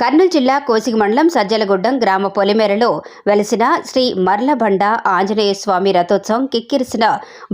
కర్నూలు జిల్లా కోసిగి మండలం సజ్జలగుడ్డం గ్రామ పొలిమేరలో వెలిసిన శ్రీ మర్లబండ ఆంజనేయ స్వామి రథోత్సవం కిక్కిరిసిన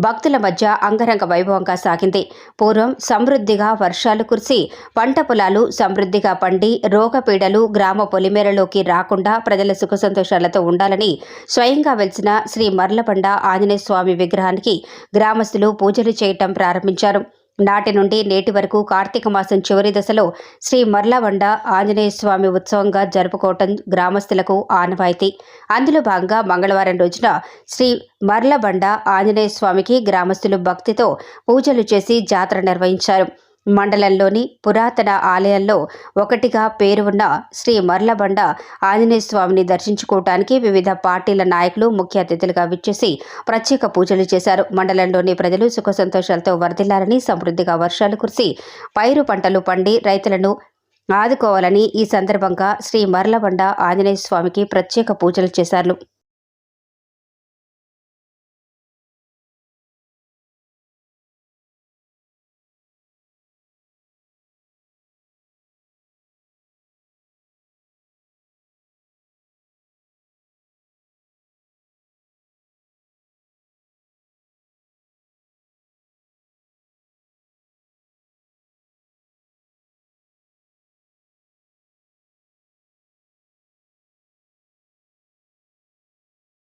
భక్తుల మధ్య అంగరంగ వైభవంగా సాగింది. పూర్వం సమృద్ధిగా వర్షాలు కురిసి పంట పొలాలు సమృద్ధిగా పండి రోగపీడలు గ్రామ పొలిమేరలోకి రాకుండా ప్రజల సుఖ సంతోషాలతో ఉండాలని స్వయంగా వెలిసిన శ్రీ మర్లబండ ఆంజనేయ స్వామి విగ్రహానికి గ్రామస్తులు పూజలు చేయటం ప్రారంభించారు. నాటి నుండి నేటి వరకు కార్తీక మాసం చివరి దశలో శ్రీ మర్లబండ ఆంజనేయ స్వామి ఉత్సవంగా జరుపుకోవటం గ్రామస్తులకు ఆనవాయితీ. అందులో భాగంగా మంగళవారం రోజున శ్రీ మర్లబండ ఆంజనేయ స్వామికి గ్రామస్తులు భక్తితో పూజలు చేసి జాతర నిర్వహించారు. మండలంలోని పురాతన ఆలయాల్లో ఒకటిగా పేరు ఉన్న శ్రీ మర్లబండ ఆంజనేయ స్వామిని దర్శించుకోవటానికి వివిధ పార్టీల నాయకులు ముఖ్య అతిథులుగా విచ్చేసి ప్రత్యేక పూజలు చేశారు. మండలంలోని ప్రజలు సుఖ సంతోషాలతో వర్ధిల్లాలని సమృద్ధిగా వర్షాలు కురిసి పైరు పంటలు పండి రైతులను ఆదుకోవాలని ఈ సందర్భంగా శ్రీ మర్లబండ ఆంజనేయ స్వామికి ప్రత్యేక పూజలు చేశారు.